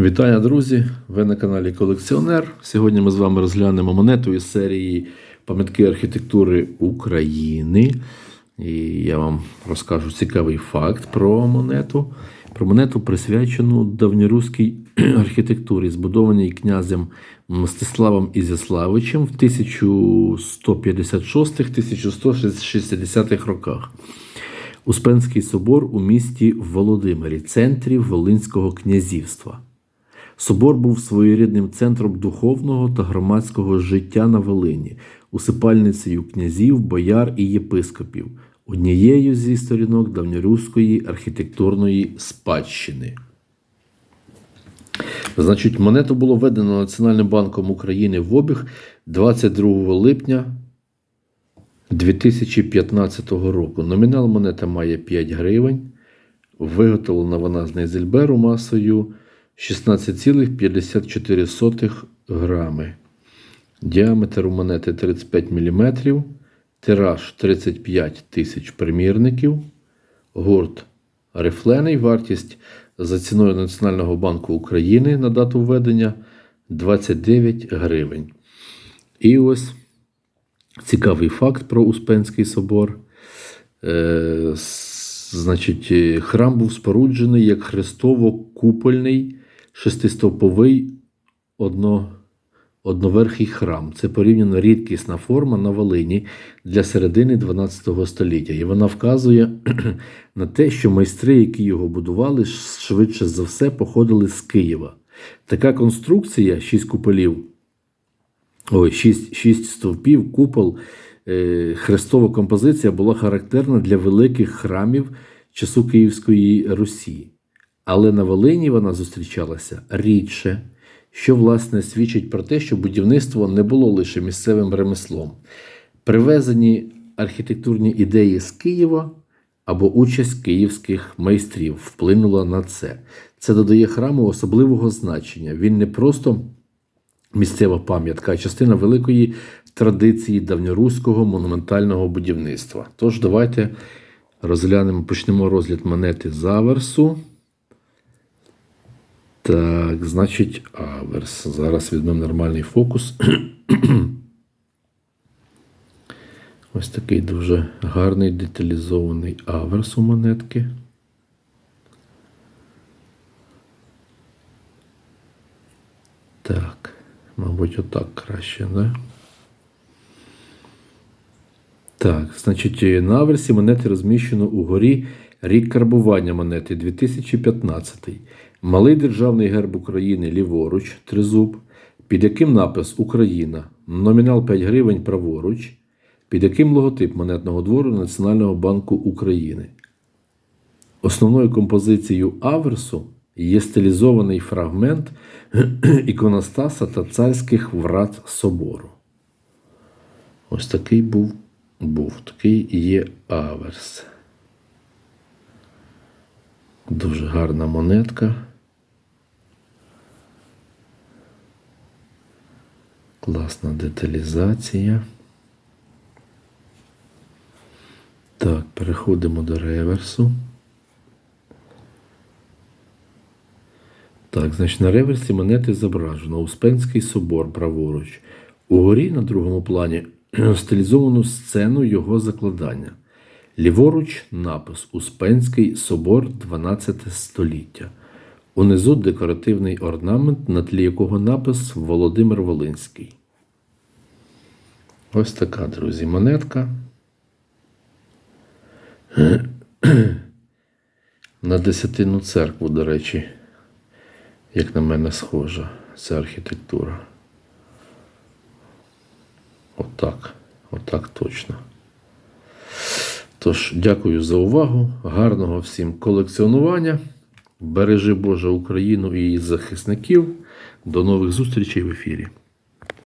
Вітаю, друзі! Ви на каналі Колекціонер. Сьогодні ми з вами розглянемо монету із серії Пам'ятки архітектури України. І я вам розкажу цікавий факт про монету. Про монету присвячену давньоруській архітектурі, збудованій князем Мстиславом Ізяславичем в 1156-1160 роках. Успенський собор у місті Володимирі, центрі Волинського князівства. Собор був своєрідним центром духовного та громадського життя на Волині, усипальницею князів, бояр і єпископів, однією зі сторінок давньоруської архітектурної спадщини. Значить, монету було введено Національним банком України в обіг 22 липня 2015 року. Номінал монета має 5 гривень. Виготовлена вона з Нейзельберу масою 16,54 грами. Діаметр у монети 35 мм. Тираж 35 тисяч примірників. Гурт рифлений. Вартість за ціною Національного банку України на дату введення 29 гривень. І ось цікавий факт про Успенський собор. Е, значить, храм був споруджений як хрестово-купольний шестистовповий одно, одноверхий храм. Це порівняно рідкісна форма на Волині для середини 12 століття. І вона вказує на те, що майстри, які його будували, швидше за все походили з Києва. Така конструкція, шість куполів, ой, шість, шість стовпів, купол, е, хрестова композиція була характерна для великих храмів часу Київської Русі. Але на Волині вона зустрічалася рідше, що власне свідчить про те, що будівництво не було лише місцевим ремеслом. Привезені архітектурні ідеї з Києва або участь київських майстрів вплинула на це. Це додає храму особливого значення. Він не просто місцева пам'ятка, а частина великої традиції давньоруського монументального будівництва. Тож давайте розглянемо, почнемо розгляд монети заверсу. Так, значить, аверс. Зараз візьмемо нормальний фокус. Ось такий дуже гарний деталізований аверс у монетки. Так, мабуть, отак краще, да? Так, значить, на аверсі монети розміщено угорі рік карбування монети 2015. Малий державний герб України ліворуч, тризуб, під яким напис Україна, номінал 5 гривень праворуч, під яким логотип монетного двору Національного банку України. Основною композицією аверсу є стилізований фрагмент іконостаса та царських врат собору. Ось такий був, був такий є аверс. Дуже гарна монетка. Класна деталізація. Так, переходимо до реверсу. Так, значить, на реверсі монети зображено Успенський собор праворуч. Угорі на другому плані стилізовану сцену його закладання. Ліворуч напис Успенський собор 12 століття. Унизу декоративний орнамент, на тлі якого напис Володимир Волинський. Ось така, друзі, монетка. На десятину церкву, до речі, як на мене, схожа ця архітектура. Отак, отак точно. Тож, дякую за увагу. Гарного всім колекціонування. Бережи Боже Україну і її захисників. До нових зустрічей в ефірі.